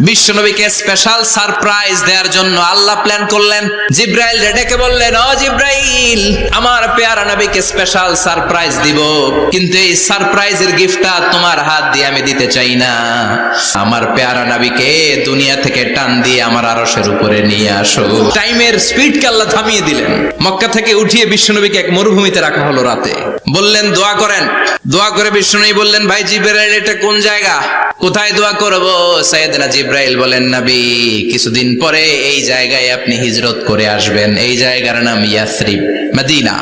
বিশ্বনবীকে special surprise দেওয়ার জন্য আল্লাহ প্ল্যান করলেন। জিব্রাইল ডেকে বললেন, ও জিব্রাইল, আমার পেয়ারা নবীকে স্পেশাল সারপ্রাইজ দিব। কিন্তু এই সারপ্রাইজের গিফটটা তোমার হাত দিয়ে আমি দিতে চাই না। আমার পেয়ারা নবীকে দুনিয়া থেকে টান দিয়ে আমার উপরে নিয়ে আসো। টাইমের স্পিডকে আল্লাহ থামিয়ে দিলেন। মক্কা থেকে উঠিয়ে বিশ্বনবীকে এক মরুভূমিতে রাখা হলো রাতে। বললেন, দোয়া করেন। দোয়া করে বিষ্ণুনবী বললেন, ভাই জিব্রাইল, এটা কোন জায়গা? কোথায় দোয়া করব? সাইয়েদনা জিব্রাইল বলেন, নবী, কিছুদিন পরে এই জায়গায় আপনি হিজরত করে আসবেন। এই জায়গার নাম ইয়াসরিব, মদিনা।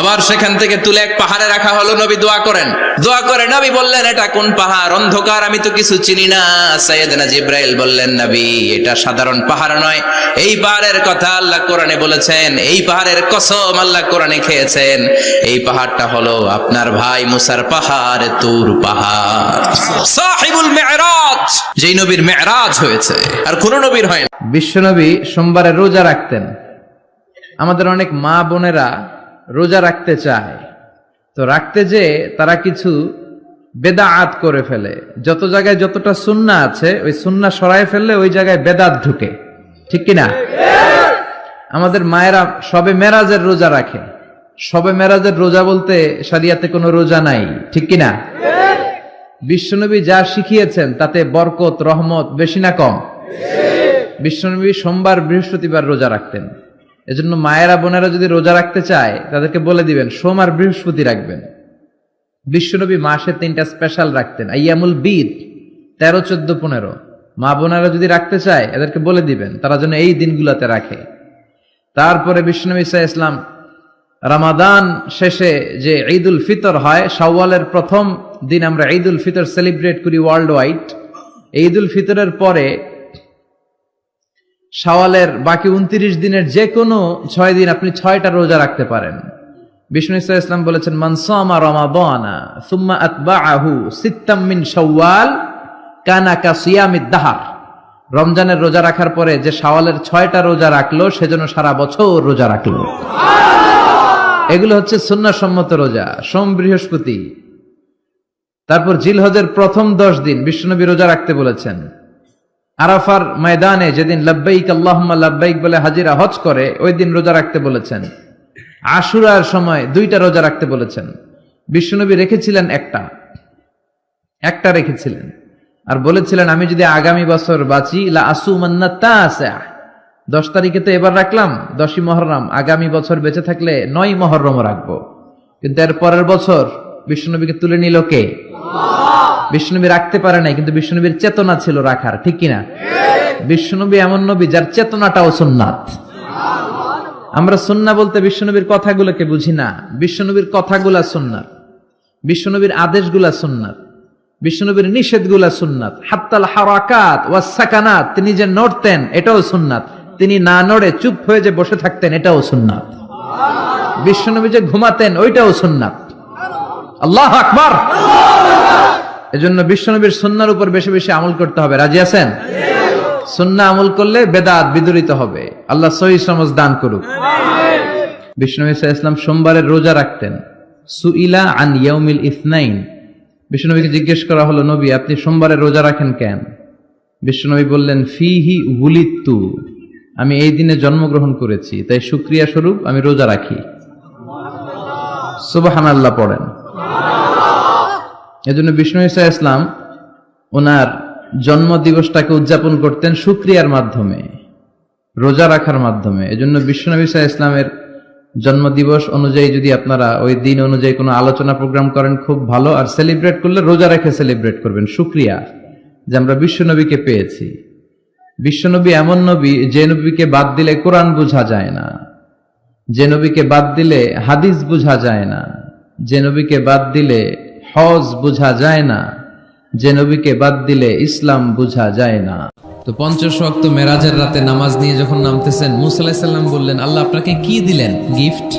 আবার সেখান থেকে তুলে এক পাহাড়ে রাখা হলো, নবী দোয়া করেন। দোয়া করে নবী বললেন, এটা কোন পাহাড়? অন্ধকার, আমি তো কিছু চিনি না। সাইয়েদনা জিব্রাইল বললেন, নবী, এটা সাধারণ পাহাড় নয়। এই পাহাড়ের কথা আল্লাহ কোরআনে বলেছেন, এই পাহাড়ের কসম আল্লাহ কোরআনে খেয়েছেন। এই পাহাড়টা হলো আপনার ভাই মুসার পাহাড়, তুর পাহাড়। সাহিবুল মেরাজ যেই নবীর মেরাজ হয়েছে, আর কোন নবীর হয় না। বিশ্বনবী সোমবারে রোজা রাখতেন। আমাদের অনেক মা বোনেরা রোজা রাখতে চায়। তো রাখতে যে তারা কিছু বেদা বেদাআত করে ফেলে। যত জায়গায় যতটা সুন্না আছে, ওই সুন্না সরায় ফেললে ওই জায়গায় বেদাত ঢুকে। ঠিক কিনা? আমাদের মায়েরা সবে মেরাজের রোজা রাখে। সবে মেরাজের রোজা বলতে সারিয়াতে কোনো রোজা নাই। ঠিক কিনা? বিশ্বনবী যা শিখিয়েছেন, তাতে বরকত, রহমত বেশি না কম। বিশ্বনবী সোমবার বৃহস্পতিবার রোজা রাখতেন। এজন্য মায়েরা, বোনেরা যদি রোজা রাখতে চায়, তাদেরকে বলে দিবেন, সোম আর বৃহস্পতি রাখবেন। বিশ্বনবী মাসে তিনটা স্পেশাল রাখতেন, আইয়ামুল বিদ তেরো, চোদ্দ, পনেরো। মা বোনেরা যদি রাখতে চায়, এদেরকে বলে দিবেন, তারা যেন এই দিনগুলোতে রাখে। তারপরে বিশ্বনবী ইসা ইসলাম, রামাদান শেষে যে ঈদুল ফিতর হয় সাওয়ালের প্রথম দিন আমরা ঈদুল ফিতর সেলিব্রেট করি ওয়ার্ল্ড ওয়াইড ঈদুল ফিতরের পরে শাওয়ালের বাকি উনত্রিশ দিনের যে কোনো ছয় দিন আপনি ছয়টা রোজা রাখতে পারেন। বিষ্ণু ইসা ইসলাম বলেছেন মানসামা রমাদানা সুম্মা আতবাআহু সিত্তাম মিন শাওয়াল কানা কাসিয়ামিদ দাহার। রমজানের রোজা রাখার পরে যে শাওয়ালের ছয়টা রোজা রাখল সেজন্য সারা বছর রোজা রাখল। এগুলো হচ্ছে সুন্নাসম্মত রোজা। সোম বৃহস্পতি তারপর জিলহজের প্রথম দশ দিন বিশ্বনবী রোজা রাখতে বলেছেন, আরাফার ময়দানে যেদিন লাব্বাইক আল্লাহুম্মা লাব্বাইক বলে হাজিরা হজ করে, ওই দিন রোজা রাখতে বলেছেন। আশুরার সময় দুইটা রোজা রাখতে বলেছেন। বিশ্বনবী রেখেছিলেন একটা। একটা রেখেছিলেন। আর বলেছিলেন, আমি যদি আগামী বছর বাঁচি, লা আসু দশ তারিখে তো এবার রাখলাম, দশই মহরম। আগামী বছর বেঁচে থাকলে নয় মহরম রাখব। কিন্তু এর পরের বছর বিষ্ণুনবীকে তুলে নিল কে? বিষ্ণুনবী রাখতে পারে নাই, কিন্তু বিষ্ণুনবীর চেতনা ছিল রাখার, ঠিক কিনা? বিষ্ণুনবী এমন নবী যার চেতনাটাও সুন্নাত। আমরা সুন্না বলতে বিশ্বনবীর কথাগুলোকে বুঝি না। বিশ্বনবীর কথাগুলা সুন্নাত। বিশ্বনবীর আদেশগুলা সুন্নাত। বিশ্বনবীর নিষেধগুলা সুন্নাত। হাত্তাল হারাকাত ওয়াস সাকানাত, তিনি যে নড়তেন, এটাও সুন্নাত। তিনি না নড়ে চুপ হয়ে যে বসে থাকতেন, এটাও সুন্নাত। বিশ্বনবী যে ঘুমাতেন, ওইটাও সুন্নাত। আল্লাহ আকবার। এজন্য বিশ্বনবীর সুন্নার উপর বেশি বেশি আমল করতে হবে। রাজি আছেন? সুন্না আমল করলে বেদাত বিদরিত হবে। আল্লাহ সহি সমাজ দান করুক। বিষ্ণু ইসা ইসলাম সোমবারের রোজা রাখতেন। সুইলা আন ইয়াউমিল ইসনাইন। বিষ্ণুনবীকে জিজ্ঞেস করা হলো, নবী, আপনি সোমবারে রোজা রাখেন কেন? বিষ্ণুনবী বললেন, ফিহি উলিত্তু। আমি এই দিনে জন্মগ্রহণ করেছি, তাই সুক্রিয়া স্বরূপ আমি রোজা রাখি। সুবাহান আল্লাহ পড়েন। এজন্য বিষ্ণু ইসা ইসলাম ওনার জন্ম দিবসটাকে উদযাপন করতেন সুক্রিয়ার মাধ্যমে, রোজা রাখার মাধ্যমে। এজন্য বিশ্বনবী ইসা ইসলামের জন্মদিবস অনুযায়ী যদি আপনারা ওই দিন অনুযায়ী কোনো আলোচনা প্রোগ্রাম করেন, খুব ভালো। আর সেলিব্রেট করলে রোজা রেখে সেলিব্রেট করবেন, সুক্রিয়া, যে আমরা বিশ্বনবীকে পেয়েছি। বিশ্বনবী এমন নবী, যে নবীকে বাদ দিলে কোরআন বোঝা যায় না, যে নবীকে বাদ দিলে হাদিস বোঝা যায় না। যে নবীকে বাদ দিলে হজ বোঝা যায় না, যে নবীকে বাদ দিলে ইসলাম বোঝা যায় না। তো পঞ্চাশ ওয়াক্ত মেরাজের রাতে নামাজ নিয়ে যখন নামতেছেন, মুসা আলাহিসাল্লাম বললেন, আল্লাহ আপনাকে কি দিলেন? গিফট?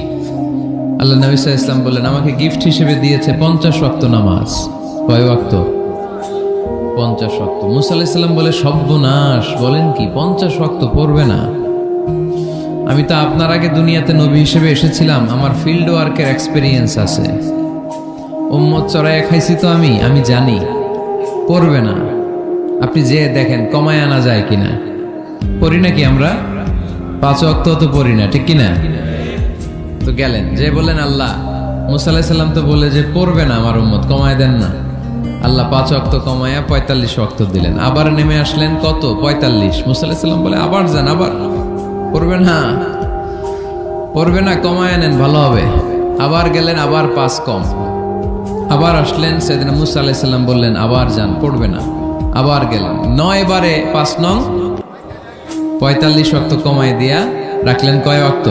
আল্লাহ নবী ইসলাম বললেন, আমাকে গিফট হিসেবে দিয়েছে পঞ্চাশ ওয়াক্ত নামাজ। কয় ওয়াক্ত? পঞ্চাশ ওয়াক্ত। মুসা আলাহিসাল্লাম বলে, সর্বনাশ। বলেন কি? পঞ্চাশ ওয়াক্ত পড়বে না। আমি তো আপনার আগে দুনিয়াতে নবী হিসেবে এসেছিলাম। আমার ফিল্ড ওয়ার্কের এক্সপিরিয়েন্স আছে। উম্মত চড়াইয়া খাইছি তো আমি আমি জানি। পড়বে না। আপনি যে দেখেন, কমায় আনা যায় কিনা। পড়ি নাকি আমরা? পাঁচ অক্ত তো পড়ি না, ঠিক কিনা? তো গেলেন। যে বললেন, আল্লাহ। মুসাল্লাহ সাল্লাম তো বলে যে, পড়বে না আমার উম্মত, কমায় দেন না। আল্লাহ পাঁচ অক্ত কমায়া পঁয়তাল্লিশ অক্ত দিলেন। আবার নেমে আসলেন কত? পঁয়তাল্লিশ। মুসাল্লাহ সাল্লাম বলে, আবার যান, আবার। পড়বে না? পড়বে না, কমায় নেন, ভালো হবে। আবার গেলেন, আবার পাস কম। আবার আসলেন, সেদিন মুসা আলাইসাল্লাম বললেন, আবার যান, পড়বে না। আবার গেলেন। নয় বারে পাঁচ নং। পঁয়তাল্লিশ অক্ত কমায় দিয়া রাখলেন, কয় অক্ত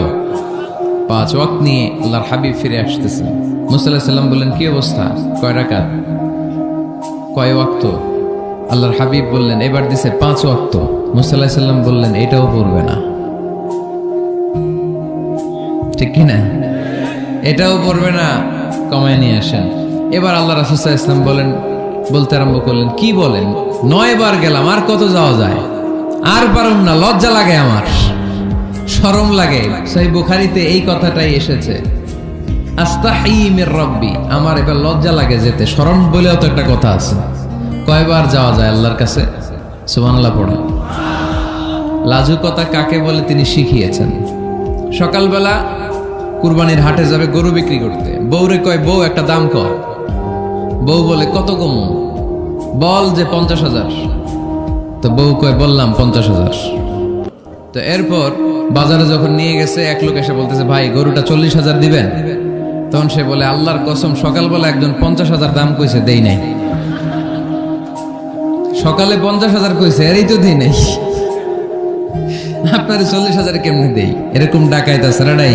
পাঁচ ওয়াক্ত নিয়ে আল্লাহর হাবিব ফিরে আসতেছেন। মুসাল্লাহ সাল্লাম বললেন, কি অবস্থা? কয় রাকাত? কয় ওয়াক্ত। আল্লাহর হাবিব বললেন, এবার দিছে পাঁচ ওয়াক্ত। মুসাল্লাহ সাল্লাম বললেন, এটাও পড়বে না। ঠিক কি না এটাও পড়বে না, কমায় নিয়ে আসেন। এবার আল্লাহ রাসুসাহ ইসলাম বলেন, বলতে আরম্ভ করলেন, কি বলেন? নয় বার গেলাম, আর কত যাওয়া যায়? আর পারুম না, লজ্জা লাগে আমার। শরম লাগে। সেই বুখারিতে এই কথাটাই এসেছে। আস্তাহিমের রব্বি। আমার এবার লজ্জা লাগে যেতে শরম বলেও তো একটা কথা আছে। কয়বার যাওয়া যায় আল্লাহর কাছে? সুবহানাল্লাহ পড়ে। লাজুকতা কাকে বলে তিনি শিখিয়েছেন। সকালবেলা কুরবানির হাটে যাবে গরু বিক্রি করতে। বউরে কয়, বউ, একটা দাম কর। বউ বলে, কত কম? বল যে পঞ্চাশ হাজার। তো বউ কয়, বললাম পঞ্চাশ হাজার। তো এরপর বাজারে যখন নিয়ে গেছে, এক লোক এসে বলতেছে, ভাই, গরুটা চল্লিশ হাজার দিবেন? তখন সে বলে, আল্লাহর কসম, সকালবেলা একজন পঞ্চাশ হাজার দাম কইছে, দেই নাই। সকালে পঞ্চাশ হাজার কইছে, এরই তো দিই নাই। আপনার চল্লিশ হাজার কেমনে দেই? এরকম ডাকাইত আছে নাই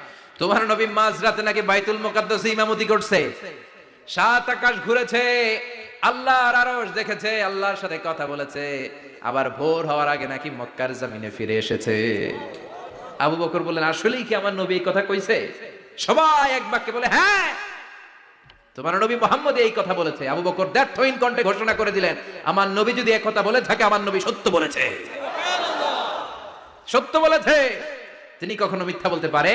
তোমার নবী মাঝরাতে নাকি বাইতুল মুকাদ্দাসে ইমামতি করছে। সাত আকাশ ঘুরেছে, আল্লাহর আরশ দেখেছে, আল্লাহর সাথে কথা বলেছে। আবার ভোর হওয়ার আগে নাকি মক্কার জমিনে ফিরে এসেছে। আবু বকর বললেন, আসলেই কি আমার নবী এই কথা কইছে? সবাই এক বাক্যে বলে হ্যাঁ তোমার নবী মোহাম্মদ এই কথা বলেছে। আবু বকর দ্যার্থহীন কণ্ঠে ঘোষণা করে দিলেন, আমার নবী যদি এক কথা বলে থাকে, আমার নবী সত্য বলেছে। সত্য বলেছে। তিনি কখনো মিথ্যা বলতে পারে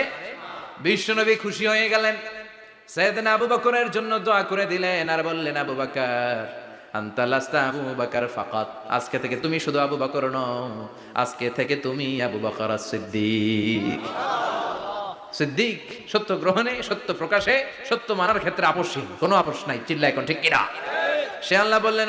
বিশ্ব নবী খুশি হয়ে গেলেন। সৈয়দনা আবু বকরের জন্য দোয়া করে দিলেন আর বললেন, আবু বকর, আনতা লাস্তা আবু বকর ফাকাত। আজকে থেকে তুমি শুধু আবু বকর নও, আজকে থেকে তুমি আবু বকর সিদ্দিক। সিদ্দিক সত্য গ্রহণে, সত্য প্রকাশে, সত্য মানার ক্ষেত্রে আপসহীন কোনো আপস নাই চিল্লা এখন ঠিক কিনা? সে আল্লাহ বললেন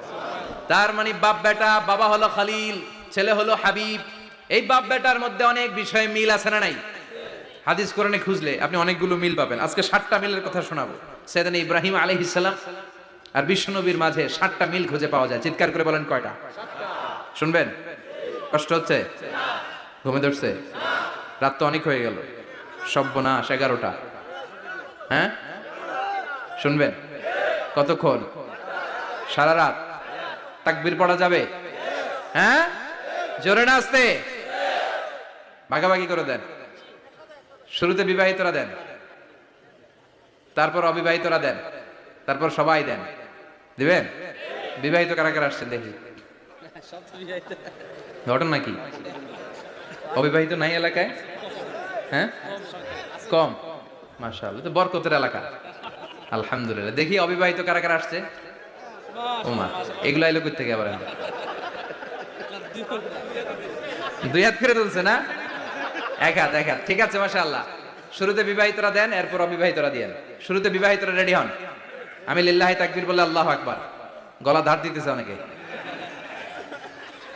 তার মানে বাপ বেটা, বাবা হলো খালিল, ছেলে হলো হাবিব। এই বাপ বেটার মধ্যে অনেক বিষয়ে মিল আছে না নাই? হাদিস কোরআনে খুঁজলে আপনি অনেকগুলো মিল পাবেন। আজকে ষাটটা মিলের কথা শোনাবো। সেদিন ইব্রাহিম আলহিসাল্লাম আর বিশ্বনবীর মাঝে ষাটটা মিল খুঁজে পাওয়া যায়। চিৎকার করে বলেন কয়টা? শুনবেন? কষ্ট হচ্ছে? ঘুমে ধরছে? রাত তো অনেক হয়ে গেল। সব্যনাশ এগারোটা। হ্যাঁ? শুনবেন? কতক্ষণ? সারা রাত? তাকবির পড়া যাবে? হ্যাঁ? জোরে না আসতে? ভাগাভাগি করে দেন। শুরুতে বিবাহিতরা দেন। তারপর অবিবাহিতরা দেন। তারপর সবাই দেন। দিবেন? বিবাহিত কারা কারা আসছেন দেখি। ঘটনা কি অবিবাহিত নাই এলাকায়? হ্যাঁ? কম। মাশাআল্লাহ, তো বরকতের এলাকা। আলহামদুলিল্লাহ। দেখি অবিবাহিত কারা কারা আসছে? ওমা এগুলো কই থেকে আবার দুই হাত তুলছে না? এক হাত এক হাত। ঠিক আছে, মাশাআল্লাহ। শুরুতে বিবাহিতরা দেন, এরপর অবিবাহিতরা শুরুতে বিবাহিতরা রেডি হন। আমি লিল্লাহি তাকবীর বলে আল্লাহু আকবার। গলা ধার দিতেছে অনেকে।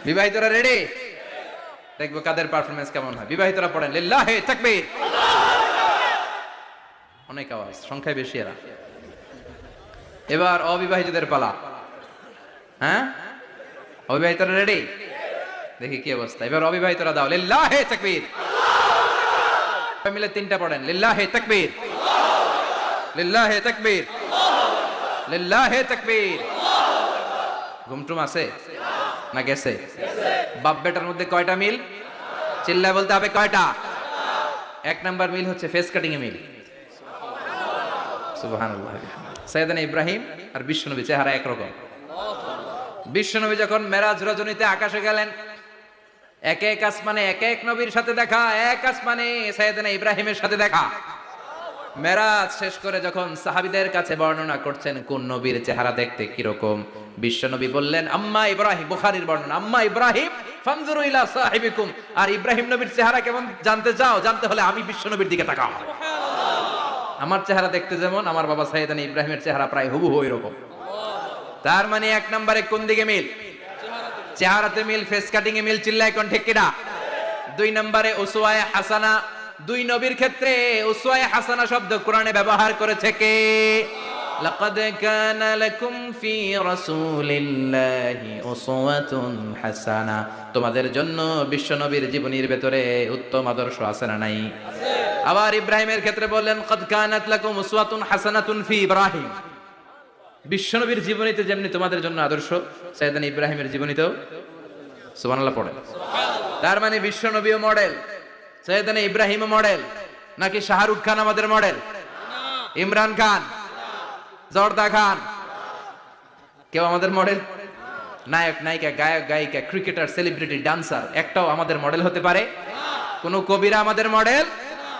বিবাহিতরা রেডি? দেখব কাদের পারফরমেন্স কেমন হয়। বিবাহিতরা পড়েন, লিল্লাহি তাকবীর। অনেক আওয়াজ, সংখ্যায় বেশি এরা। এবার অবিবাহিতদের পালা। হ্যাঁ? অবিবাহিতরা রেডি দেখি কি অবস্থা। এবার অবিবাহিতরা দাও। লিল্লাহি তাকবীর। মিলে তিনটা পড়েন। লিল্লাহি তাকবীর। লিল্লাহি তাকবীর। লিল্লাহি তাকবীর। ঘুমটুম আছে? না গেছে? বাপ বেটার মধ্যে কয়টা মিল? চিল্লায় বলতে হবে কয়টা? এক নাম্বার মিল হচ্ছে ফেস কাটিং এ মিল। ইব্রাহিম আর বিশ্বনবী, চেহারা একরকম। বিশ্বনবী যখন মেরাজ রজনীতে আকাশে গেলেন, এক এক আসমানে, এক এক নবীর সাথে দেখা, এক আসমানে ইব্রাহিমের সাথে দেখা। মেরাজ শেষ করে যখন সাহাবিদের কাছে বর্ণনা করছেন, কোন নবীর চেহারা দেখতে কীরকম, বিশ্বনবী বললেন, আম্মা ইব্রাহিম, বুখারীর বর্ণনা, আম্মা ইব্রাহিম আর ইব্রাহিম নবীর চেহারা কেমন জানতে চাও, জানতে হলে আমি বিশ্বনবীর দিকে তাকাও। আমার চেহারা দেখতে যেমন, আমার বাবা সাইয়েদানি ইব্রাহিমের চেহারা প্রায় হুবহু এরকম। তার মানে এক নম্বরে কোন দিকে মিল? চেহারাতে মিল ফেস কাটিং এ মিল, চিল্লায় কোন ঠিক দুই নম্বরে উসওয়ায়ে হাসানা, দুই নবীর ক্ষেত্রে উসওয়ায়ে হাসানা শব্দ কোরআনে ব্যবহার করেছে কে? লাকাদ কানা লাকুম ফি রাসূলিল্লাহি উসওয়াতুন হাসানা। তোমাদের জন্য বিশ্বনবীর জীবনীর ভেতরে উত্তম আদর্শ আছে না নাই? আবার ইব্রাহিমের ক্ষেত্রে বললেন কদ কানাত লাকুম উসওয়াতুন হাসানাতুন ফি ইব্রাহিম। বিশ্বনবীর জীবনীতে যেমনি তোমাদের জন্য আদর্শ সাইয়েদান ইব্রাহিমের জীবনীতেও সুবহানাল্লাহ পড়ে। তার মানে বিশ্বনবীও মডেল সৈয়দানা ইব্রাহিম মডেল নাকি শাহরুখ খান আমাদের মডেল? ইমরান খান? জর্দা খান? কেউ আমাদের মডেল? নায়ক নায়িকা গায়ক গায়িকা ক্রিকেটার সেলিব্রিটি ডান্সার একটাও আমাদের মডেল হতে পারে? কোন কবিরা আমাদের মডেল?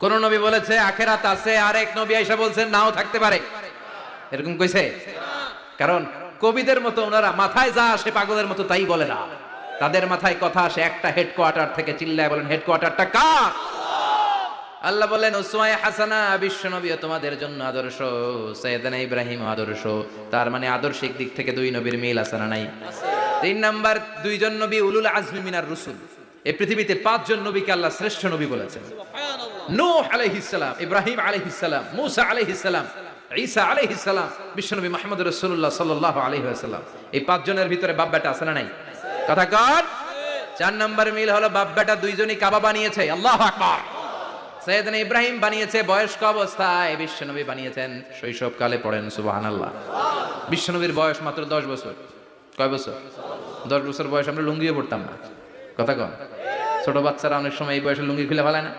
কোন নবী বলেছে, আখেরাত আছে। আরেক নবী আইসা বলছেন নাও থাকতে পারে। এরকম কইছে? কারণ কবিদের মতো ওনারা, মাথায় যা আসে পাগলের মতো তাই বলে না। তাদের মাথায় কথা আসে একটা হেডকোয়ার্টার থেকে চিল্লায় বলেন হেডকোয়ার্টারটা কার? আল্লাহ বলেন উসমায় হাসানা বিশ্বনবী তোমাদের জন্য আদর্শ, সৈয়দানা ইব্রাহিম আদর্শ। তার মানে আদর্শিক দিক থেকে দুই নবীর মিল আছে না নাই? তিন নাম্বার, দুইজন নবী উলুল আজমি মিনার রসুল। এই পৃথিবীতে পাঁচজন নবীকে আল্লাহ শ্রেষ্ঠ নবী বলেছেন। নূহ আলাইহিস সালাম, ইব্রাহিম আলাইহিস সালাম, মুসা আলাইহিস সালাম, ঈসা আলাইহিস সালাম, বিশ্বনবী মুহাম্মদ রাসূলুল্লাহ সাল্লাল্লাহু আলাইহি ওয়াসাল্লাম। এই পাঁচজনের ভিতরে বাপ বেটা আছে না নাই? কথা কর চার নাম্বার মিল হলো বাপ বেটা দুইজনই কাবা বানিয়েছে, আল্লাহু আকবার। সৈয়দনা ইব্রাহিম বানিয়েছে, বয়স্ক অবস্থায় বিশ্বনবী বানিয়েছেন, শৈশবকালে পড়েন, সুবহানাল্লাহ। বিশ্বনবীর বয়স মাত্র দশ বছর। কয় বছর? দশ বছর বয়স আমরা লুঙ্গিও পড়তাম না। কথা কন। ছোট বাচ্চারা অনেক সময় এই বয়সে লুঙ্গি খুলে ফেলায় না।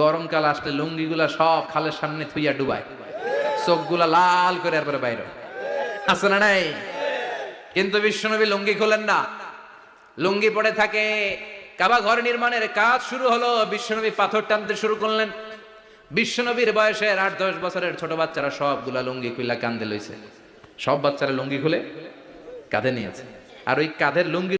গরমকাল আসলে লুঙ্গিগুলা সব খালের সামনে থুইয়া ডুবায়। চোখগুলা লাল করে এরপরে বাইরে আছে না নাই? কিন্তু বিশ্বনবী লুঙ্গি খোলেন না। লুঙ্গি পড়ে থাকে, কাবা ঘর নির্মাণের কাজ শুরু হলো, বিশ্বনবী পাথর টানতে শুরু করলেন। বিশ্বনবীর বয়সের আট দশ বছরের ছোট বাচ্চারা সবগুলা লুঙ্গি খুইলা কান্দে লইছে। সব বাচ্চারা লুঙ্গি খুলে কাঁধে নিয়েছে আর ওই কাঁধের লুঙ্গি